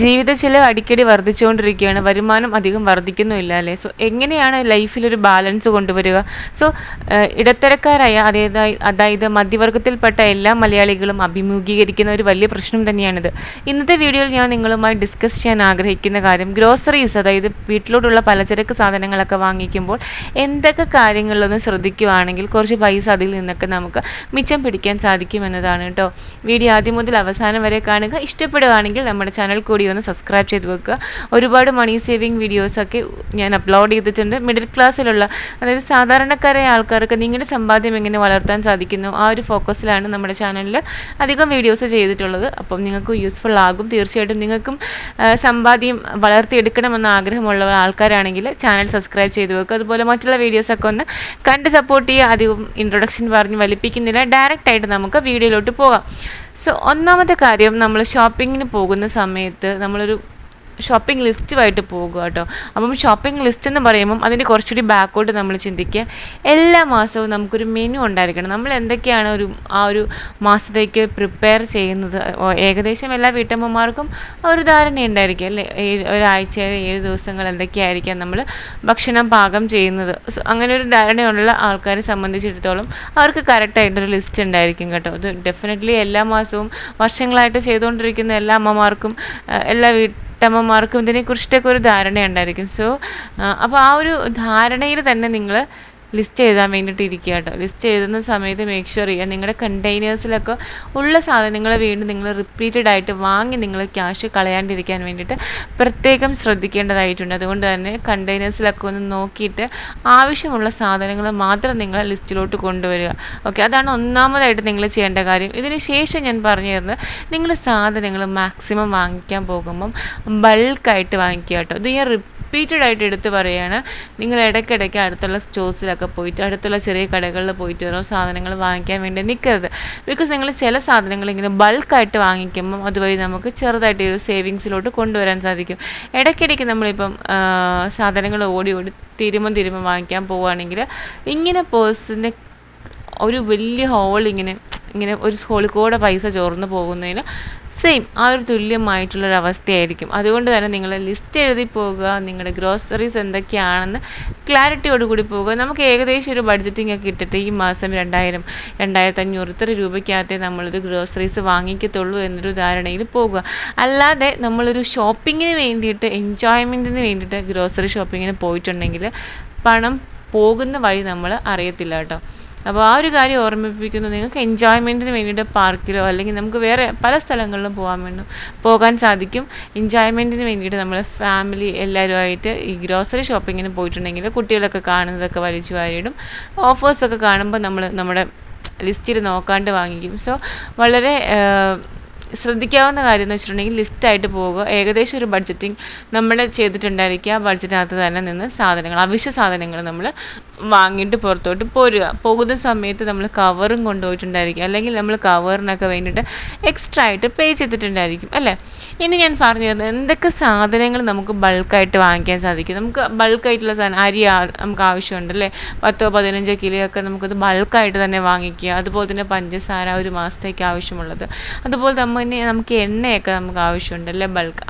ജീവിത ചിലവ് അടിക്കടി വർദ്ധിച്ചുകൊണ്ടിരിക്കുകയാണ്. വരുമാനം അധികം വർദ്ധിക്കുന്നുമില്ല അല്ലേ? സോ എങ്ങനെയാണ് ലൈഫിലൊരു ബാലൻസ് കൊണ്ടുവരിക? സോ ഇടത്തരക്കാരായ അതായത് അതായത് മധ്യവർഗത്തിൽപ്പെട്ട എല്ലാ മലയാളികളും അഭിമുഖീകരിക്കുന്ന ഒരു വലിയ പ്രശ്നം തന്നെയാണിത്. ഇന്നത്തെ വീഡിയോയിൽ ഞാൻ നിങ്ങളുമായി ഡിസ്കസ് ചെയ്യാൻ ആഗ്രഹിക്കുന്ന കാര്യം ഗ്രോസറീസ് അതായത് വീട്ടിലോട്ടുള്ള പലചരക്ക് സാധനങ്ങളൊക്കെ വാങ്ങിക്കുമ്പോൾ എന്തൊക്കെ കാര്യങ്ങളിലൊന്ന് ശ്രദ്ധിക്കുകയാണെങ്കിൽ കുറച്ച് പൈസ അതിൽ നിന്നൊക്കെ നമുക്ക് മിച്ചം പിടിക്കാൻ സാധിക്കുമെന്നതാണ് കേട്ടോ. വീഡിയോ ആദ്യം മുതൽ അവസാനം വരെ കാണുക. ഇഷ്ടപ്പെടുകയാണെങ്കിൽ നമ്മുടെ ചാനൽ കൂടി ഒന്ന് സബ്സ്ക്രൈബ് ചെയ്ത് വെക്കുക. ഒരുപാട് മണി സേവിങ് വീഡിയോസൊക്കെ ഞാൻ അപ്ലോഡ് ചെയ്തിട്ടുണ്ട്. മിഡിൽ ക്ലാസ്സിലുള്ള അതായത് സാധാരണക്കാരായ ആൾക്കാർക്ക് നിങ്ങളുടെ സമ്പാദ്യം എങ്ങനെ വളർത്താൻ സാധിക്കുന്നു? ആ ഒരു ഫോക്കസിലാണ് നമ്മുടെ ചാനലിൽ അധികം വീഡിയോസ് ചെയ്തിട്ടുള്ളത്. അപ്പം നിങ്ങൾക്ക് യൂസ്ഫുൾ ആകും. തീർച്ചയായിട്ടും നിങ്ങൾക്കും സമ്പാദ്യം വളർത്തിയെടുക്കണമെന്ന ആഗ്രഹമുള്ള ആൾക്കാരാണെങ്കിൽ ചാനൽ സബ്സ്ക്രൈബ് ചെയ്ത് വെക്കുക. അതുപോലെ മറ്റുള്ള വീഡിയോസൊക്കെ ഒന്ന് കണ്ട് സപ്പോർട്ട് ചെയ്യുക. അധികം ഇൻട്രൊഡക്ഷൻ പറഞ്ഞ് വലിപ്പിക്കുന്നില്ല. ഡയറക്റ്റായിട്ട് നമുക്ക് വീഡിയോയിലോട്ട് പോകാം. സോ ഒന്നാമത്തെ കാര്യം നമ്മൾ ഷോപ്പിങ്ങിന് പോകുന്ന സമയത്ത് നമ്മളൊരു ഷോപ്പിംഗ് ലിസ്റ്റുമായിട്ട് പോകുക കേട്ടോ. അപ്പം ഷോപ്പിംഗ് ലിസ്റ്റ് എന്ന് പറയുമ്പം അതിന്റെ കുറച്ചുകൂടി ബാക്കോട്ട് നമ്മൾ ചിന്തിക്കുക. എല്ലാ മാസവും നമുക്കൊരു മെനു ഉണ്ടായിരിക്കണം. നമ്മൾ എന്തൊക്കെയാണ് ഒരു ആ ഒരു മാസത്തേക്ക് പ്രിപ്പയർ ചെയ്യുന്നത്? ഏകദേശം എല്ലാ വീട്ടമ്മമാർക്കും ഒരു ധാരണ ഉണ്ടായിരിക്കും അല്ലേ? ഒരാഴ്ച ഏഴ് ദിവസങ്ങൾ എന്തൊക്കെയായിരിക്കാം നമ്മൾ ഭക്ഷണം പാകം ചെയ്യുന്നത്? അങ്ങനെ ഒരു ധാരണയുള്ള ആൾക്കാരെ സംബന്ധിച്ചിടത്തോളം അവർക്ക് കറക്റ്റായിട്ടൊരു ലിസ്റ്റ് ഉണ്ടായിരിക്കും കേട്ടോ. അത് ഡെഫിനറ്റ്ലി എല്ലാ മാസവും വർഷങ്ങളായിട്ട് ചെയ്തുകൊണ്ടിരിക്കുന്ന എല്ലാ അമ്മമാർക്കും എല്ലാ വീട്ട് വീട്ടമ്മമാർക്കും ഇതിനെക്കുറിച്ചിട്ടൊക്കെ ഒരു ധാരണ ഉണ്ടായിരിക്കും സോ അപ്പോൾ ആ ഒരു ധാരണയിൽ തന്നെ നിങ്ങൾ ലിസ്റ്റ് എഴുതാൻ വേണ്ടിയിട്ട് ഇരിക്കുക കേട്ടോ. ലിസ്റ്റ് എഴുതുന്ന സമയത്ത് മേക്ക് ഷുവർ ചെയ്യുക നിങ്ങളുടെ കണ്ടെയ്നേഴ്സിലൊക്കെ ഉള്ള സാധനങ്ങൾ വീണ്ടും നിങ്ങൾ റിപ്പീറ്റഡ് ആയിട്ട് വാങ്ങി നിങ്ങൾ ക്യാഷ് കളയാണ്ടിരിക്കാൻ വേണ്ടിയിട്ട് പ്രത്യേകം ശ്രദ്ധിക്കേണ്ടതായിട്ടുണ്ട്. അതുകൊണ്ട് തന്നെ കണ്ടെയ്നേഴ്സിലൊക്കെ ഒന്ന് നോക്കിയിട്ട് ആവശ്യമുള്ള സാധനങ്ങൾ മാത്രം നിങ്ങൾ ലിസ്റ്റിലോട്ട് കൊണ്ടുവരിക. ഓക്കെ അതാണ് ഒന്നാമതായിട്ട് നിങ്ങൾ ചെയ്യേണ്ട കാര്യം. ഇതിന് ശേഷം ഞാൻ പറഞ്ഞു തരുന്നത് നിങ്ങൾ സാധനങ്ങൾ മാക്സിമം വാങ്ങിക്കാൻ പോകുമ്പം ബൾക്കായിട്ട് വാങ്ങിക്കുക കേട്ടോ. ഇത് ഞാൻ റിപ്പീറ്റഡ് ആയിട്ട് എടുത്ത് പറയുകയാണ് നിങ്ങൾ ഇടയ്ക്കിടയ്ക്ക് അടുത്തുള്ള സ്റ്റോഴ്സിലൊക്കെ പോയിട്ട് അടുത്തുള്ള ചെറിയ കടകളിൽ പോയിട്ട് ഓരോ സാധനങ്ങൾ വാങ്ങിക്കാൻ വേണ്ടി നിൽക്കരുത് ബിക്കോസ് നിങ്ങൾ ചില സാധനങ്ങൾ ഇങ്ങനെ ബൾക്കായിട്ട് വാങ്ങിക്കുമ്പം അതുവഴി നമുക്ക് ചെറുതായിട്ട് ഒരു സേവിങ്സിലോട്ട് കൊണ്ടുവരാൻ സാധിക്കും. ഇടയ്ക്കിടയ്ക്ക് നമ്മളിപ്പം സാധനങ്ങൾ ഓടി ഓടി തിരുമ്പം തിരുമ്പം വാങ്ങിക്കാൻ പോവുകയാണെങ്കിൽ ഇങ്ങനെ പേഴ്സിന് ഒരു വലിയ ഹോൾ ഇങ്ങനെ ഇങ്ങനെ ഒരു സ്കൂളിൽ കൂടെ പൈസ ചോർന്ന് പോകുന്നതിന് സെയിം ആ ഒരു തുല്യമായിട്ടുള്ളൊരവസ്ഥയായിരിക്കും. അതുകൊണ്ട് തന്നെ നിങ്ങൾ ലിസ്റ്റ് എഴുതി പോകുക നിങ്ങളുടെ ഗ്രോസറീസ് എന്തൊക്കെയാണെന്ന് ക്ലാരിറ്റിയോട് കൂടി പോകുക നമുക്ക് ഏകദേശം ഒരു ബഡ്ജറ്റിംഗ് ഒക്കെ ഇട്ടിട്ട് ഈ മാസം രണ്ടായിരം രണ്ടായിരത്തി അഞ്ഞൂറ് ഇത്ര രൂപയ്ക്കകത്തേ നമ്മളൊരു ഗ്രോസറീസ് വാങ്ങിക്കത്തുള്ളൂ എന്നൊരു ധാരണയിൽ പോകുക അല്ലാതെ നമ്മളൊരു ഷോപ്പിങ്ങിന് വേണ്ടിയിട്ട് എൻജോയ്മെന്റിന് വേണ്ടിയിട്ട് ഗ്രോസറി ഷോപ്പിങ്ങിന് പോയിട്ടുണ്ടെങ്കിൽ പണം പോകുന്ന വഴി നമ്മൾ അറിയത്തില്ല കേട്ടോ. അപ്പോൾ ആ ഒരു കാര്യം ഓർമ്മിപ്പിക്കുന്നു. നിങ്ങൾക്ക് എൻജോയ്മെന്റിന് വേണ്ടിയിട്ട് പാർക്കിലോ അല്ലെങ്കിൽ നമുക്ക് വേറെ പല സ്ഥലങ്ങളിലും പോകാൻ വേണ്ടി പോകാൻ സാധിക്കും. എൻജോയ്മെന്റിന് വേണ്ടിയിട്ട് നമ്മൾ ഫാമിലി എല്ലാവരുമായിട്ട് ഈ ഗ്രോസറി ഷോപ്പിങ്ങിന് പോയിട്ടുണ്ടെങ്കിൽ കുട്ടികളൊക്കെ കാണുന്നതൊക്കെ വലിച്ചു വാരിയിടും. ഓഫേഴ്സൊക്കെ കാണുമ്പോൾ നമ്മൾ നമ്മുടെ ലിസ്റ്റിൽ നോക്കാണ്ട് വാങ്ങിക്കും. സോ വളരെ ശ്രദ്ധിക്കാവുന്ന കാര്യം എന്ന് വെച്ചിട്ടുണ്ടെങ്കിൽ ലിസ്റ്റായിട്ട് പോവുക ഏകദേശം ഒരു ബഡ്ജറ്റിംഗ് നമ്മൾ ചെയ്തിട്ടുണ്ടായിരിക്കുക ബഡ്ജറ്റിനകത്ത് തന്നെ നിന്ന് സാധനങ്ങൾ അവശ്യ സാധനങ്ങൾ നമ്മൾ വാങ്ങിയിട്ട് പുറത്തോട്ട് പോരുക. പോകുന്ന സമയത്ത് നമ്മൾ കവറും കൊണ്ടുപോയിട്ടുണ്ടായിരിക്കും. അല്ലെങ്കിൽ നമ്മൾ കവറിനൊക്കെ വേണ്ടിയിട്ട് എക്സ്ട്രാ ആയിട്ട് പേ ചെയ്തിട്ടുണ്ടായിരിക്കും. അല്ലേ? ഇനി ഞാൻ പറഞ്ഞു തരുന്നത് എന്തൊക്കെ സാധനങ്ങൾ നമുക്ക് ബൾക്കായിട്ട് വാങ്ങിക്കാൻ സാധിക്കും? നമുക്ക് ബൾക്കായിട്ടുള്ള സാധനം അരി നമുക്ക് ആവശ്യമുണ്ട് അല്ലേ? പത്തോ പതിനഞ്ചോ കിലോ ഒക്കെ നമുക്കത് ബൾക്കായിട്ട് തന്നെ വാങ്ങിക്കുക. അതുപോലെ തന്നെ പഞ്ചസാര ഒരു മാസത്തേക്ക് ആവശ്യമുള്ളത്. അതുപോലെ നമുക്ക് എണ്ണയൊക്കെ നമുക്ക് ആവശ്യമുണ്ടല്ലേ ബൾക്ക്?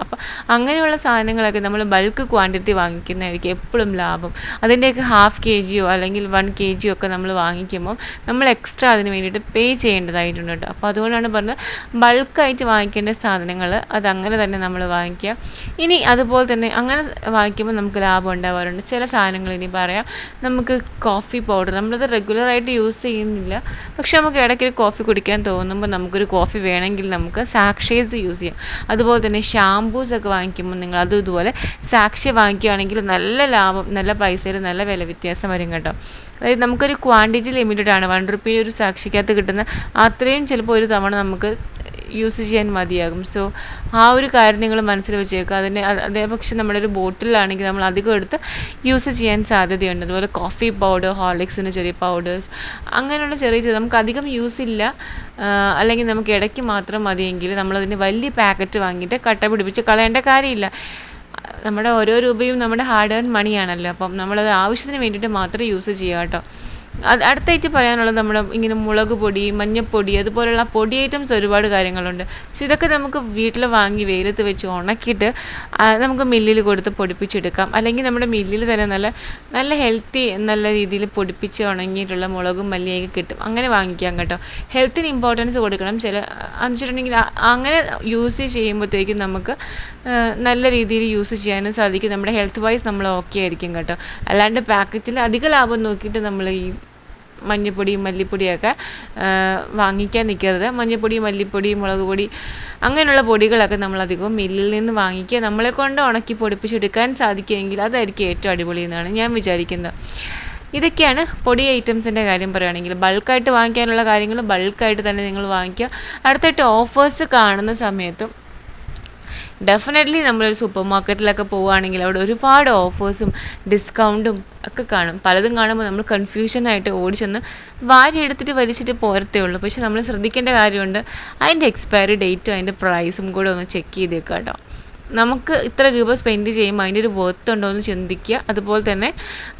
അങ്ങനെയുള്ള സാധനങ്ങളൊക്കെ നമ്മൾ ബൾക്ക് ക്വാണ്ടിറ്റി വാങ്ങിക്കുന്നതായിരിക്കും എപ്പോഴും ലാഭം. അതിന്റെയൊക്കെ ഹാഫ് കെ ജിയോ അല്ലെങ്കിൽ വൺ കെ ജിയോ ഒക്കെ നമ്മൾ വാങ്ങിക്കുമ്പോൾ നമ്മൾ എക്സ്ട്രാ അതിന് വേണ്ടിയിട്ട് പേ ചെയ്യേണ്ടതായിട്ടുണ്ട് കേട്ടോ. അപ്പോൾ അതുകൊണ്ടാണ് പറഞ്ഞത് ബൾക്കായിട്ട് വാങ്ങിക്കേണ്ട സാധനങ്ങൾ അത് അങ്ങനെ തന്നെ നമ്മൾ വാങ്ങിക്കുക. ഇനി അതുപോലെ തന്നെ അങ്ങനെ വാങ്ങിക്കുമ്പോൾ നമുക്ക് ലാഭം ഉണ്ടാവാറുണ്ട്. ചില സാധനങ്ങൾ ഇനി പറയാം. നമുക്ക് കോഫി പൗഡർ നമ്മളത് റെഗുലറായിട്ട് യൂസ് ചെയ്യുന്നില്ല. പക്ഷേ നമുക്ക് ഇടയ്ക്ക് കോഫി കുടിക്കാൻ തോന്നുമ്പോൾ നമുക്കൊരു കോഫി വേണമെങ്കിൽ നമുക്ക് സാക്ഷേസ് യൂസ് ചെയ്യാം. അതുപോലെ തന്നെ ഷാംപൂസ് ഒക്കെ വാങ്ങിക്കുമ്പോൾ നിങ്ങൾ അതും ഇതുപോലെ സാക്ഷി വാങ്ങിക്കുകയാണെങ്കിൽ നല്ല ലാഭം നല്ല പൈസയിൽ നല്ല വില വ്യത്യാസം വരും കേട്ടോ. അതായത് നമുക്കൊരു ക്വാണ്ടിറ്റി ലിമിറ്റഡ് ആണ്. വൺ റുപ്പി ഒരു സാക്ഷിക്കകത്ത് കിട്ടുന്ന അത്രയും ചിലപ്പോൾ ഒരു തവണ നമുക്ക് യൂസ് ചെയ്യാൻ മതിയാകും. സോ ആ ഒരു കാര്യം നിങ്ങൾ മനസ്സിൽ വെച്ചേക്കുക. അതിന് അതേ പക്ഷേ നമ്മുടെ ഒരു ബോട്ടിലാണെങ്കിൽ നമ്മൾ അധികം എടുത്ത് യൂസ് ചെയ്യാൻ സാധ്യതയുണ്ട്. അതുപോലെ കോഫി പൗഡർ ഹോർലിക്സിന് ചെറിയ പൗഡേഴ്സ് അങ്ങനെയുള്ള ചെറിയ ചെറിയ നമുക്ക് അധികം യൂസ് ഇല്ല. അല്ലെങ്കിൽ നമുക്ക് ഇടയ്ക്ക് മാത്രം മതിയെങ്കിൽ നമ്മളതിന് വലിയ പാക്കറ്റ് വാങ്ങിയിട്ട് കട്ട പിടിപ്പിച്ച് കളയേണ്ട കാര്യമില്ല. നമ്മുടെ ഓരോ രൂപയും നമ്മുടെ ഹാർഡ് ഏൺ മണിയാണല്ലോ അപ്പം നമ്മളത് ആവശ്യത്തിന് വേണ്ടിയിട്ട് മാത്രം യൂസ് ചെയ്യുക കേട്ടോ. അടുത്തായിട്ട് പറയാനുള്ളത് നമ്മുടെ ഇങ്ങനെ മുളക് പൊടി മഞ്ഞപ്പൊടി അതുപോലുള്ള പൊടി ഐറ്റംസ് ഒരുപാട് കാര്യങ്ങളുണ്ട്. സോ ഇതൊക്കെ നമുക്ക് വീട്ടിൽ വാങ്ങി വെയിലത്ത് വെച്ച് ഉണക്കിയിട്ട് നമുക്ക് മില്ലിൽ കൊടുത്ത് പൊടിപ്പിച്ചെടുക്കാം. അല്ലെങ്കിൽ നമ്മുടെ മില്ലിൽ തന്നെ നല്ല നല്ല ഹെൽത്തി നല്ല രീതിയിൽ പൊടിപ്പിച്ച് ഉണങ്ങിയിട്ടുള്ള മുളകും മല്ലിയൊക്കെ കിട്ടും. അങ്ങനെ വാങ്ങിക്കാം കേട്ടോ. ഹെൽത്തിന് ഇമ്പോർട്ടൻസ് കൊടുക്കണം. ചില വെച്ചിട്ടുണ്ടെങ്കിൽ അങ്ങനെ യൂസ് ചെയ്യുമ്പോഴത്തേക്കും നമുക്ക് നല്ല രീതിയിൽ യൂസ് ചെയ്യാനും സാധിക്കും. നമ്മുടെ ഹെൽത്ത് വൈസ് നമ്മൾ ഓക്കെ ആയിരിക്കും കേട്ടോ. അല്ലാണ്ട് പാക്കറ്റിൽ അധിക ലാഭം നോക്കിയിട്ട് നമ്മൾ ഈ മഞ്ഞൾപ്പൊടി മല്ലിപ്പൊടിയൊക്കെ വാങ്ങിക്കാൻ നിൽക്കരുത് മഞ്ഞൾപ്പൊടി മല്ലിപ്പൊടി മുളക് പൊടി അങ്ങനെയുള്ള പൊടികളൊക്കെ നമ്മൾ അധികവും മില്ലിൽ നിന്ന് വാങ്ങിക്കുക. നമ്മളെ കൊണ്ട് ഉണക്കി പൊടിപ്പിച്ചെടുക്കാൻ സാധിക്കുമെങ്കിൽ അതായിരിക്കും ഏറ്റവും അടിപൊളി എന്നാണ് ഞാൻ വിചാരിക്കുന്നത്. ഇതൊക്കെയാണ് പൊടി ഐറ്റംസിന്റെ കാര്യം പറയുകയാണെങ്കിൽ. ബൾക്കായിട്ട് വാങ്ങിക്കാനുള്ള കാര്യങ്ങൾ ബൾക്കായിട്ട് തന്നെ നിങ്ങൾ വാങ്ങിക്കുക. അടുത്തായിട്ട് ഓഫേഴ്സ് കാണുന്ന സമയത്തും ഡെഫിനറ്റ്ലി നമ്മളൊരു സൂപ്പർ മാർക്കറ്റിലൊക്കെ പോവുകയാണെങ്കിൽ അവിടെ ഒരുപാട് ഓഫേഴ്സും ഡിസ്കൗണ്ടും ഒക്കെ കാണും. പലതും കാണുമ്പോൾ നമ്മൾ കൺഫ്യൂഷനായിട്ട് ഓടി ചെന്ന് വാരി എടുത്തിട്ട് വലിച്ചിട്ട് പോരത്തേ ഉള്ളൂ. പക്ഷെ നമ്മൾ ശ്രദ്ധിക്കേണ്ട കാര്യമുണ്ട് അതിന്റെ എക്സ്പയറി ഡേറ്റും അതിന്റെ പ്രൈസും കൂടെ ഒന്ന് ചെക്ക് ചെയ്തേക്കാം കേട്ടോ. നമുക്ക് ഇത്ര രൂപ സ്പെൻഡ് ചെയ്യുമ്പോൾ അതിന്റെ ഒരു വർത്ത് ഉണ്ടോ എന്ന് ചിന്തിക്കുക. അതുപോലെ തന്നെ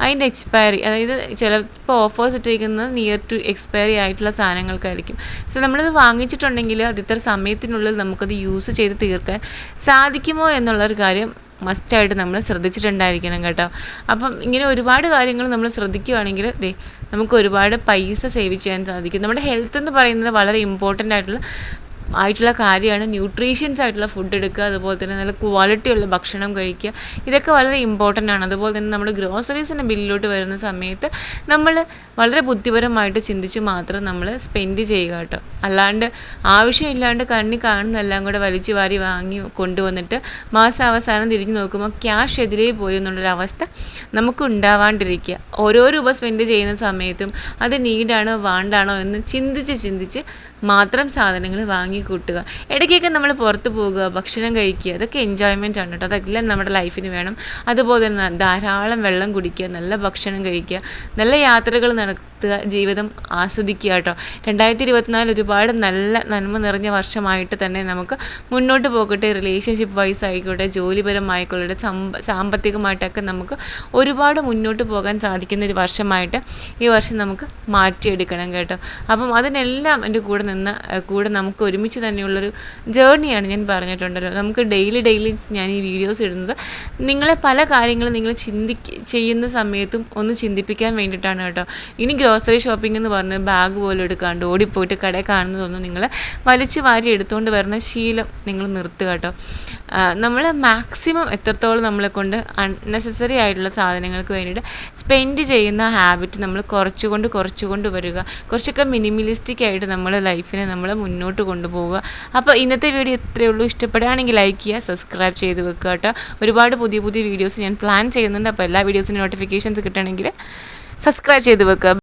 അതിന്റെ എക്സ്പയറി അതായത് ചിലപ്പോൾ ഓഫേഴ്സ് ഇട്ടിരിക്കുന്നത് നിയർ ടു എക്സ്പയറി ആയിട്ടുള്ള സാധനങ്ങൾക്കായിരിക്കും. സോ നമ്മളിത് വാങ്ങിച്ചിട്ടുണ്ടെങ്കിൽ അത് ഇത്ര സമയത്തിനുള്ളിൽ നമുക്കത് യൂസ് ചെയ്ത് തീർക്കാൻ സാധിക്കുമോ എന്നുള്ളൊരു കാര്യം മസ്റ്റായിട്ട് നമ്മൾ ശ്രദ്ധിച്ചിട്ടുണ്ടായിരിക്കണം കേട്ടോ. അപ്പം ഇങ്ങനെ ഒരുപാട് കാര്യങ്ങൾ നമ്മൾ ശ്രദ്ധിക്കുകയാണെങ്കിൽ ദേ നമുക്ക് ഒരുപാട് പൈസ സേവ് ചെയ്യാൻ സാധിക്കും. നമ്മുടെ ഹെൽത്ത് എന്ന് പറയുന്നത് വളരെ ഇമ്പോർട്ടന്റ് ആയിട്ടുള്ള ആയിട്ടുള്ള കാര്യമാണ്. ന്യൂട്രീഷ്യൻസ് ആയിട്ടുള്ള ഫുഡ് എടുക്കുക അതുപോലെ തന്നെ നല്ല ക്വാളിറ്റിയുള്ള ഭക്ഷണം കഴിക്കുക ഇതൊക്കെ വളരെ ഇമ്പോർട്ടന്റ് ആണ്. അതുപോലെ തന്നെ നമ്മുടെ ഗ്രോസറീസിന്റെ ബില്ലിലോട്ട് വരുന്ന സമയത്ത് നമ്മൾ വളരെ ബുദ്ധിപരമായിട്ട് ചിന്തിച്ച് മാത്രം നമ്മൾ സ്പെൻഡ് ചെയ്യുക കേട്ടോ. അല്ലാണ്ട് ആവശ്യമില്ലാണ്ട് കണ്ണി കാണുന്നെല്ലാം കൂടെ വലിച്ചു വാരി വാങ്ങി കൊണ്ടുവന്നിട്ട് മാസം അവസാനം തിരിഞ്ഞു നോക്കുമ്പോൾ ക്യാഷ് എതിരെ പോയി എന്നുള്ളൊരവസ്ഥ നമുക്ക് ഉണ്ടാവാണ്ടിരിക്കുക. ഓരോ രൂപ സ്പെൻഡ് ചെയ്യുന്ന സമയത്തും അത് നീഡാണോ വാണ്ടാണോ എന്ന് ചിന്തിച്ച് ചിന്തിച്ച് മാത്രം സാധനങ്ങൾ വാങ്ങിക്കൂട്ടുക. ഇടയ്ക്കൊക്കെ നമ്മൾ പുറത്ത് പോകുക ഭക്ഷണം കഴിക്കുക അതൊക്കെ എൻജോയ്മെന്റ് ആണ് കേട്ടോ. അതെല്ലാം നമ്മുടെ ലൈഫിന് വേണം. അതുപോലെ തന്നെ ധാരാളം വെള്ളം കുടിക്കുക നല്ല ഭക്ഷണം കഴിക്കുക നല്ല യാത്രകൾ നടത്തുക ജീവിതം ആസ്വദിക്കുക കേട്ടോ. രണ്ടായിരത്തി ഇരുപത്തിനാല് ഒരുപാട് നല്ല നന്മ നിറഞ്ഞ വർഷമായിട്ട് തന്നെ നമുക്ക് മുന്നോട്ട് പോകട്ടെ റിലേഷൻഷിപ്പ് വൈസ് ആയിക്കോട്ടെ ജോലിപരമായിക്കോട്ടെ സാമ്പത്തികമായിട്ടൊക്കെ നമുക്ക് ഒരുപാട് മുന്നോട്ട് പോകാൻ സാധിക്കുന്ന ഒരു വർഷമായിട്ട് ഈ വർഷം നമുക്ക് മാറ്റിയെടുക്കണം കേട്ടോ. അപ്പം അതിനെല്ലാം എന്റെ കൂടെ നിന്ന് കൂടെ നമുക്ക് ഒരുമിച്ച് തന്നെയുള്ളൊരു ജേർണിയാണ് ഞാൻ പറഞ്ഞിട്ടുണ്ടല്ലോ. നമുക്ക് ഡെയിലി ഡെയിലി ഞാൻ ഈ വീഡിയോസ് ഇടുന്നത്. നിങ്ങളെ പല കാര്യങ്ങളും നിങ്ങൾ ചിന്തി ചെയ്യുന്ന സമയത്തും ഒന്ന് ചിന്തിപ്പിക്കാൻ വേണ്ടിയിട്ടാണ് കേട്ടോ. ഇനി ഗ്രോസറി ഷോപ്പിംഗ് എന്ന് പറഞ്ഞ് ബാഗ് പോലും എടുക്കാണ്ട് ഓടിപ്പോയിട്ട് കടയിൽ കാണുന്നതൊന്നും നിങ്ങൾ വലിച്ചു വാരി എടുത്തുകൊണ്ട് വരുന്ന ശീലം നിങ്ങൾ നിർത്തുക കേട്ടോ. നമ്മൾ മാക്സിമം എത്രത്തോളം നമ്മളെ കൊണ്ട് അൺനെസസറി ആയിട്ടുള്ള സാധനങ്ങൾക്ക് വേണ്ടിയിട്ട് സ്പെൻഡ് ചെയ്യുന്ന ഹാബിറ്റ് നമ്മൾ കുറച്ചുകൊണ്ട് കുറച്ചുകൊണ്ട് വരിക. കുറച്ചൊക്കെ മിനിമലിസ്റ്റിക് ആയിട്ട് നമ്മൾ ലൈഫിനെ നമ്മൾ മുന്നോട്ട് കൊണ്ടുപോവുക. അപ്പോൾ ഇന്നത്തെ വീഡിയോ ഇത്രയേ ഉള്ളൂ. ഇഷ്ടപ്പെടുകയാണെങ്കിൽ ലൈക്ക് ചെയ്യുക സബ്സ്ക്രൈബ് ചെയ്ത് വെക്കുക കേട്ടോ. ഒരുപാട് പുതിയ പുതിയ വീഡിയോസ് ഞാൻ പ്ലാൻ ചെയ്യുന്നുണ്ട്. അപ്പോൾ എല്ലാ വീഡിയോസിനും നോട്ടിഫിക്കേഷൻസ് കിട്ടണമെങ്കിൽ സബ്സ്ക്രൈബ് ചെയ്ത് വെക്കുക.